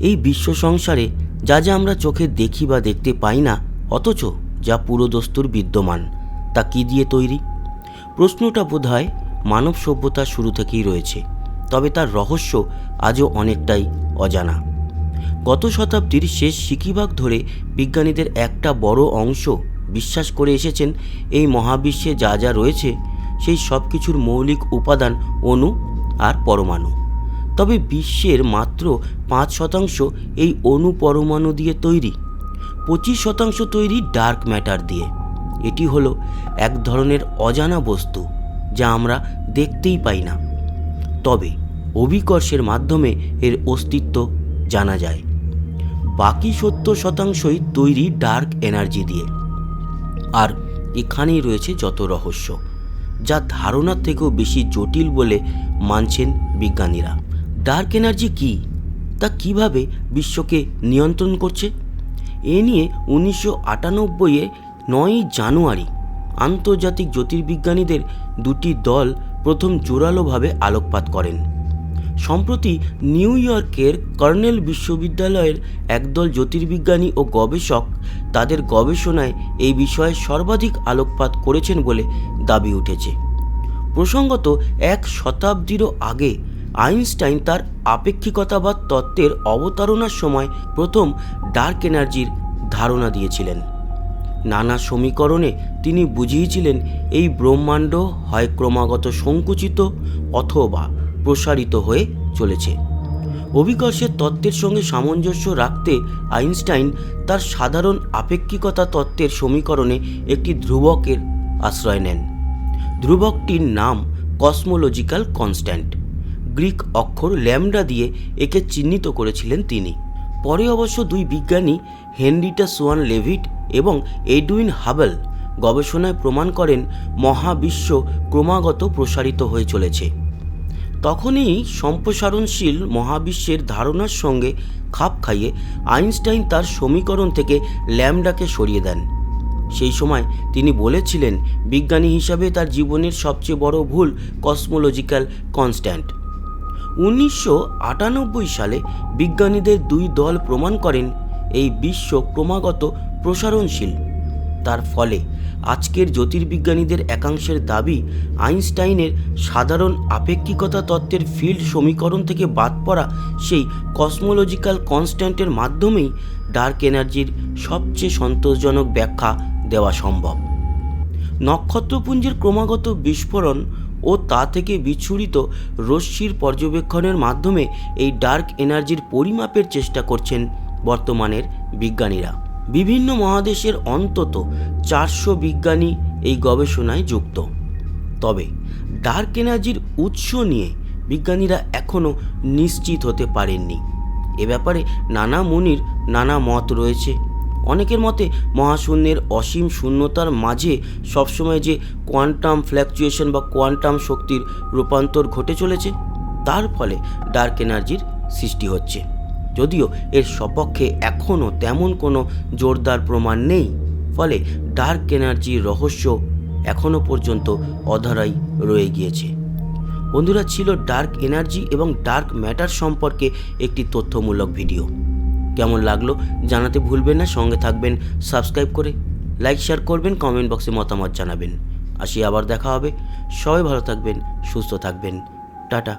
এই বিশ্ব সংসারে যা যা আমরা চোখে দেখি বা দেখতে পাই না, অথচ যা পুরোদস্তুর বিদ্যমান, তা কি দিয়ে তৈরি? প্রশ্নটা বোধহয় মানব সভ্যতার শুরু থেকেই রয়েছে, তবে তার রহস্য আজও অনেকটাই অজানা। গত শতাব্দীর শেষ সিকিভাগ ধরে বিজ্ঞানীদের একটা বড় অংশ বিশ্বাস করে এসেছেন, এই মহাবিশ্বে যা যা রয়েছে, সেই সব কিছুর মৌলিক উপাদান, অণু আর পরমাণু। তবে বিশ্বের মাত্র পাঁচ শতাংশ এই অণু পরমাণু দিয়ে তৈরি, পঁচিশ শতাংশ তৈরি ডার্ক ম্যাটার দিয়ে। এটি হলো এক ধরনের অজানা বস্তু যা আমরা দেখতেই পাই না। তবে অভিকর্ষের মাধ্যমে এর অস্তিত্ব জানা যায়। বাকি সত্তর শতাংশই তৈরি ডার্ক এনার্জি দিয়ে। আর এখানেই রয়েছে যত রহস্য, যা ধারণার থেকেও বেশি জটিল বলে মানছেন বিজ্ঞানীরা। ডার্ক এনার্জি কি? তা কীভাবে বিশ্বকে নিয়ন্ত্রণ করছে? এ নিয়ে উনিশশো আটানব্বইয়ে নয়ই জানুয়ারি আন্তর্জাতিক জ্যোতির্বিজ্ঞানীদের দুটি দল প্রথম জোরালোভাবে আলোকপাত করেন। সম্প্রতি নিউ ইয়র্কের কর্নেল বিশ্ববিদ্যালয়ের একদল জ্যোতির্বিজ্ঞানী ও গবেষক তাদের গবেষণায় এই বিষয়ে সর্বাধিক আলোকপাত করেছেন বলে দাবি উঠেছে। প্রসঙ্গত, এক শতাব্দীরও আগে আইনস্টাইন তার আপেক্ষিকতাবাদ তত্ত্বের অবতারণার সময় প্রথম ডার্ক এনার্জির ধারণা দিয়েছিলেন। নানা সমীকরণে তিনি বুঝিয়েছিলেন এই ব্রহ্মাণ্ড হয় ক্রমাগত সংকুচিত অথবা প্রসারিত হয়ে চলেছে। অভিকর্ষের তত্ত্বের সঙ্গে সামঞ্জস্য রাখতে আইনস্টাইন তার সাধারণ আপেক্ষিকতা তত্ত্বের সমীকরণে একটি ধ্রুবকের আশ্রয় নেন। ধ্রুবকটির নাম কসমোলজিক্যাল কনস্ট্যান্ট। গ্রিক অক্ষর ল্যামডা দিয়ে একে চিহ্নিত করেছিলেন তিনি। পরে অবশ্য দুই বিজ্ঞানী, হেনরিটা সোয়ান লেভিট এবং এডুইন হাবেল, গবেষণায় প্রমাণ করেন মহাবিশ্ব ক্রমাগত প্রসারিত হয়ে চলেছে। তখনই সম্প্রসারণশীল মহাবিশ্বের ধারণার সঙ্গে খাপ খাইয়ে আইনস্টাইন তার সমীকরণ থেকে ল্যামডাকে সরিয়ে দেন। সেই সময় তিনি বলেছিলেন, বিজ্ঞানী হিসাবে তার জীবনের সবচেয়ে বড় ভুল কসমোলজিক্যাল কনস্ট্যান্ট উনিশশো আটানব্বই সালে বিজ্ঞানীদের দুই দল প্রমাণ করেন এই বিশ্ব ক্রমাগত প্রসারণশীল। তার ফলে আজকের জ্যোতির্বিজ্ঞানীদের একাংশের দাবি আইনস্টাইনের সাধারণ আপেক্ষিকতা তত্ত্বের ফিল্ড সমীকরণ থেকে বাদ পড়া সেই কসমোলজিক্যাল কনস্ট্যান্টের মাধ্যমেই ডার্ক এনার্জির সবচেয়ে সন্তোষজনক ব্যাখ্যা দেওয়া সম্ভব। নক্ষত্রপুঞ্জের ক্রমাগত বিস্ফোরণ ও তা থেকে বিচ্ছুরিত রশ্মির পর্যবেক্ষণের মাধ্যমে এই ডার্ক এনার্জির পরিমাপের চেষ্টা করছেন বর্তমানের বিজ্ঞানীরা। বিভিন্ন মহাদেশের অন্তত চারশো বিজ্ঞানী এই গবেষণায় যুক্ত। তবে ডার্ক এনার্জির উৎস নিয়ে বিজ্ঞানীরা এখনও নিশ্চিত হতে পারেননি। এ ব্যাপারে নানা মুনির নানা মত রয়েছে। অনেকের মতে মহাশূন্যের অসীম শূন্যতার মাঝে সবসময় যে কোয়ান্টাম ফ্ল্যাকচুয়েশন বা কোয়ান্টাম শক্তির রূপান্তর ঘটে চলেছে, তার ফলে ডার্ক এনার্জির সৃষ্টি হচ্ছে। যদিও এর সপক্ষে এখনও তেমন কোনো জোরদার প্রমাণ নেই, ফলে ডার্ক এনার্জির রহস্য এখনও পর্যন্ত অধারাই রয়ে গিয়েছে। বন্ধুরা, ছিল ডার্ক এনার্জি এবং ডার্ক ম্যাটার সম্পর্কে একটি তথ্যমূলক ভিডিও। কেমন লাগল জানাতে ভুলবেন না, সঙ্গে থাকবেন সাবস্ক্রাইব করে লাইক শেয়ার করবেন কমেন্ট বক্সে মতামত জানাবেন। আসি আবার দেখা হবে। সবাই ভালো থাকবেন, সুস্থ থাকবেন। টাটা।